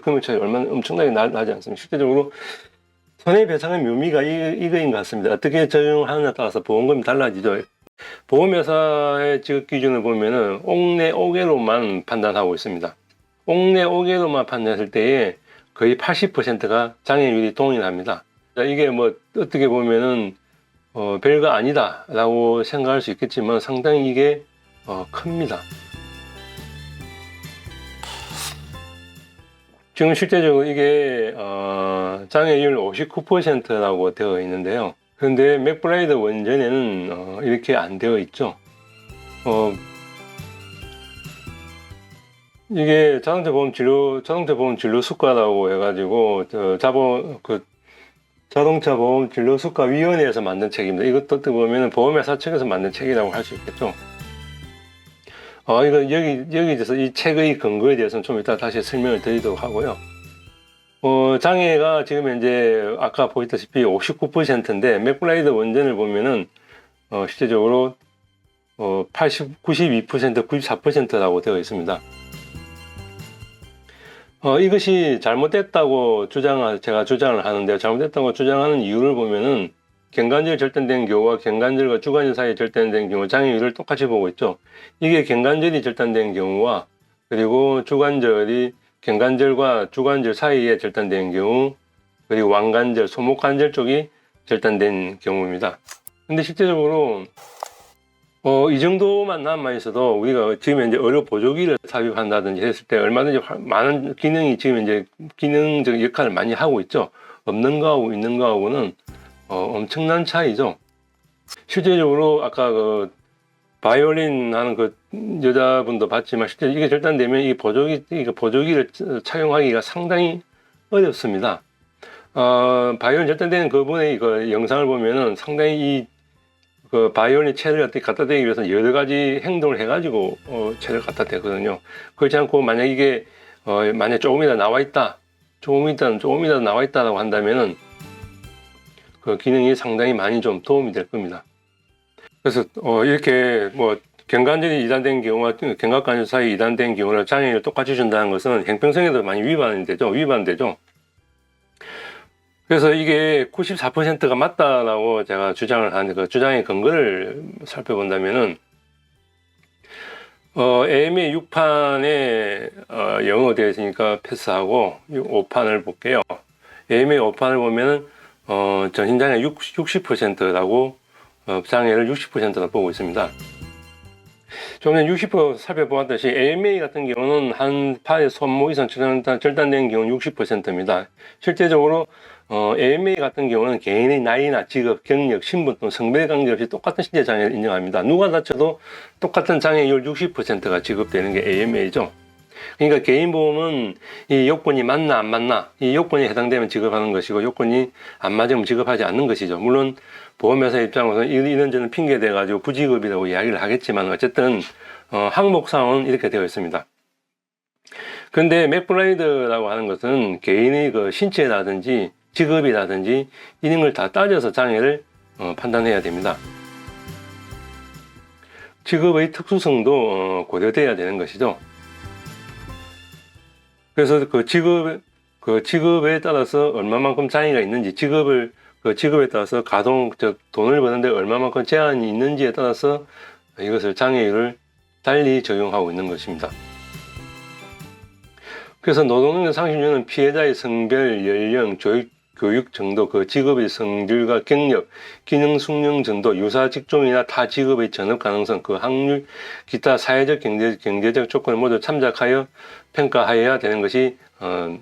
금액 차이 얼마나 엄청나게 나, 나지 않습니까? 실제적으로 손해배상의 묘미가 이, 이거인 것 같습니다. 어떻게 적용하느냐에 따라서 보험금이 달라지죠. 보험회사의 지급 기준을 보면은 옥내 옥외로만 판단하고 있습니다. 옥내 옥외로만 판단했을 때에 거의 80%가 장애율이 동일합니다. 자, 이게 뭐 어떻게 보면은 어, 별거 아니다라고 생각할 수 있겠지만 상당히 이게 어, 큽니다. 지금 실제적으로 이게 어, 장애율 59%라고 되어 있는데요. 그런데 맥브라이드 원전에는 어, 이렇게 안 되어 있죠. 어, 이게 자동차 보험 진료 자동차 보험 진료 수가라고 해가지고 저 자보 그 자동차 보험 진료 수가 위원회에서 만든 책입니다. 이것도 보면 보험회사 측에서 만든 책이라고 할 수 있겠죠. 어, 이거 여기 여기 대해서 이 책의 근거에 대해서는 좀 이따 다시 설명을 드리도록 하고요. 어, 장애가 지금 현재 아까 보셨다시피 59%인데 맥블라이드 원전을 보면은 어, 실제적으로 어, 80, 92%, 94%라고 되어 있습니다. 어, 이것이 잘못됐다고 주장, 제가 주장을 하는데, 잘못됐다고 주장하는 이유를 보면은, 경관절 절단된 경우와 경관절과 주관절 사이에 절단된 경우 장애율을 똑같이 보고 있죠. 이게 경관절이 절단된 경우와, 그리고 주관절이 경관절과 주관절 사이에 절단된 경우, 그리고 왕관절, 소목관절 쪽이 절단된 경우입니다. 근데 실제적으로, 어, 이 정도만 남아 있어도 우리가 지금 이제 의료 보조기를 삽입한다든지 했을 때 얼마든지 화- 많은 기능이 지금 이제 기능적 역할을 많이 하고 있죠. 없는 거하고 있는 거하고는 어, 엄청난 차이죠. 실제적으로 아까 그 바이올린 하는 그 여자분도 봤지만 실제 이게 절단되면 이 보조기 이 보조기를 착용하기가 상당히 어렵습니다. 어, 바이올린 절단되는 그분의 그 영상을 보면은 상당히 이 그 바이올린 채를 갖다 대기 위해서 여러 가지 행동을 해가지고 어, 채를 갖다 대거든요. 그렇지 않고 만약 이게 어, 만약 조금이라도 나와 있다, 조금이라도 조금이라도 나와 있다라고 한다면은 그 기능이 상당히 많이 좀 도움이 될 겁니다. 그래서 어, 이렇게 뭐 경관절이 이단된 경우와 경각관절 사이 이단된 경우를 장애를 똑같이 준다는 것은 형평성에도 많이 위반이 되죠. 위반되죠. 그래서 이게 94%가 맞다라고 제가 주장을 하는데 그 주장의 근거를 살펴본다면은 어, AMA 6판에 어, 영어 되어 있으니까 패스하고 5판을 볼게요. AMA 5판을 보면은 어, 전신장애 60, 60%라고 어, 장애를 60%로 보고 있습니다. 좀 전에 60% 살펴보았듯이 AMA 같은 경우는 한 팔의 손목 이상 절단, 절단된 경우는 60%입니다. 실제적으로 어, AMA 같은 경우는 개인의 나이나 직업, 경력, 신분 또는 성별 관계없이 똑같은 신체 장애를 인정합니다. 누가 다쳐도 똑같은 장애율 60%가 지급되는 게 AMA죠. 그러니까 개인 보험은 이 요건이 맞나 안 맞나 이 요건이 해당되면 지급하는 것이고 요건이 안 맞으면 지급하지 않는 것이죠. 물론 보험회사 입장에서는 이- 이런 저런 핑계 대 가지고 부지급이라고 이야기를 하겠지만 어쨌든 어, 항목상은 이렇게 되어 있습니다. 그런데 맥블라이드라고 하는 것은 개인의 그 신체라든지 직업이라든지 이런 걸 다 따져서 장애를 어, 판단해야 됩니다. 직업의 특수성도 어, 고려돼야 되는 것이죠. 그래서 그 직업 그 직업에 따라서 얼마만큼 장애가 있는지 직업을 그 직업에 따라서 가동 즉 돈을 버는데 얼마만큼 제한이 있는지에 따라서 이것을 장애율을 달리 적용하고 있는 것입니다. 그래서 노동능력 상실률은 피해자의 성별, 연령, 교육, 교육 정도, 그 직업의 성질과 경력, 기능 숙련 정도, 유사 직종이나 타 직업의 전업 가능성, 그 확률, 기타 사회적 경제, 경제적 조건을 모두 참작하여 평가하여야 되는 것이 어,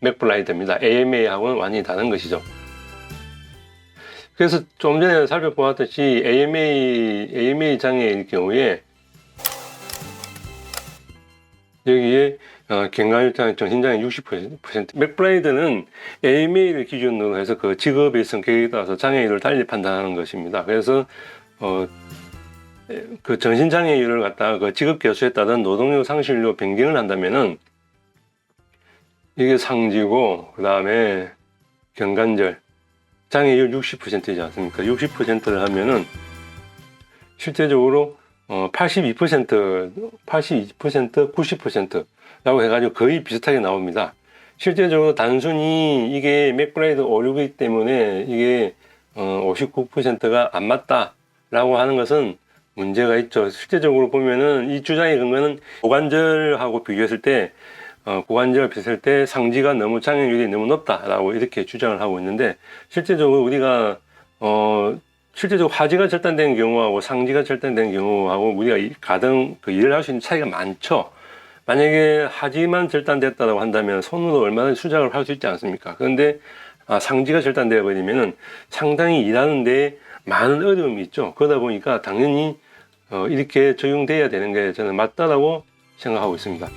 맥블라이드입니다. AMA하고는 완전히 다른 것이죠. 그래서 좀 전에 살펴보았듯이 AMA, AMA 장애의 경우에 여기에 어, 경감일단 정신장애 60%, 맥브라이드는 AMA를 기준으로 해서 그 직업의 성격에 따라서 장애율을 달리 판단하는 것입니다. 그래서 어, 에, 그 정신장애율을 갖다가 그 직업 개수에 따른 노동력 상실로 변경을 한다면은 이게 상지고 그 다음에 경관절 장애율 60%이지 않습니까? 60%를 하면은 실제적으로 어, 82%, 82%, 90%라고 해가지고 거의 비슷하게 나옵니다. 실제적으로 단순히 이게 맥브라이드 오류이기 때문에 이게 어, 59%가 안 맞다라고 하는 것은 문제가 있죠. 실제적으로 보면은 이 주장의 근거는 고관절하고 비교했을 때 어, 고관절 비했을 때 상지가 너무 장애율이 너무 높다라고 이렇게 주장을 하고 있는데 실제적으로 우리가 어 실제적으로 하지가 절단된 경우하고 상지가 절단된 경우하고 우리가 이 가등 그 일을 할 수 있는 차이가 많죠. 만약에 하지만 절단됐다고 한다면 손으로 얼마나 수작을 할 수 있지 않습니까? 그런데 아, 상지가 절단되어 버리면은 상당히 일하는데 많은 어려움이 있죠. 그러다 보니까 당연히 어, 이렇게 적용돼야 되는 게 저는 맞다라고 생각하고 있습니다.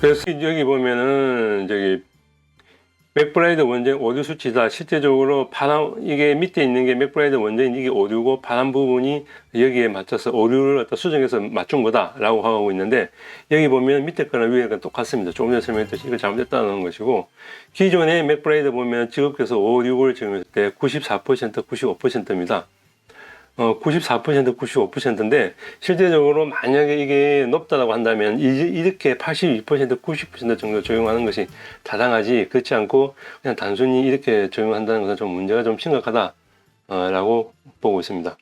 그래서 여기 보면은 저기 맥브라이드 원전 오류 수치다. 실제적으로 파란 이게 밑에 있는 게 맥브라이드 원전 이게 오류고 파란 부분이 여기에 맞춰서 오류를 어떤 수정해서 맞춘 거다라고 하고 있는데 여기 보면 밑에 거랑 위에 거 똑같습니다. 조금 전에 설명했듯이 이거 잘못됐다는 것이고 기존의 맥브라이드 보면 지급해서 5, 6을 적용했을 때 94%, 95%입니다. 어, 94%, 95%인데 실제적으로 만약에 이게 높다고 한다면 이- 이렇게 82%, 90% 정도 적용하는 것이 타당하지 그렇지 않고 그냥 단순히 이렇게 적용한다는 것은 좀 문제가 좀 심각하다라고 보고 있습니다.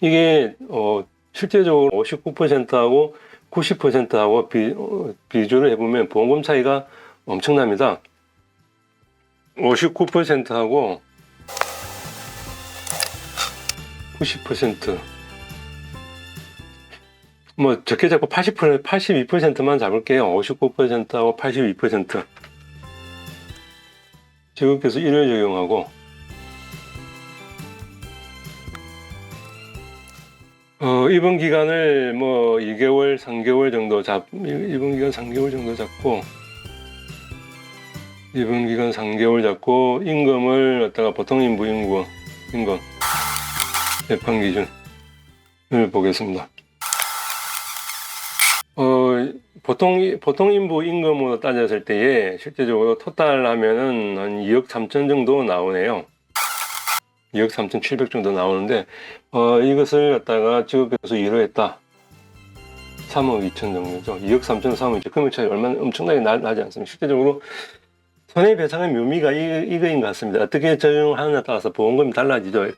이게 어, 실제적으로 59%하고 90%하고 비, 어, 비교를 해보면 보험금 차이가 엄청납니다. 59%하고 90%. 뭐 적게 잡고 80% 82%만 잡을게요. 59%하고 82%. 지급께서 1을 적용하고 어, 입원 기간을 뭐 2개월, 3개월 정도 잡, 입원 기간 3개월 정도 잡고, 입원 기간 3개월 잡고, 임금을 갖다가 보통 인부 임금, 임금, 재판 기준을 보겠습니다. 어, 보통, 보통 인부 임금으로 따졌을 때에 실제적으로 토탈 하면은 한 2억 3천 정도 나오네요. 2억 3천 7백 정도 나오는데, 어, 이것을 갖다가 지급해서 이루했다. 3억 2천 정도죠. 2억 3천, 3억 2천. 금액 차이 얼마나 엄청나게 나, 나지 않습니까? 실제적으로 손해배상의 묘미가 이, 이거인 것 같습니다. 어떻게 적용하느냐에 따라서 보험금이 달라지죠.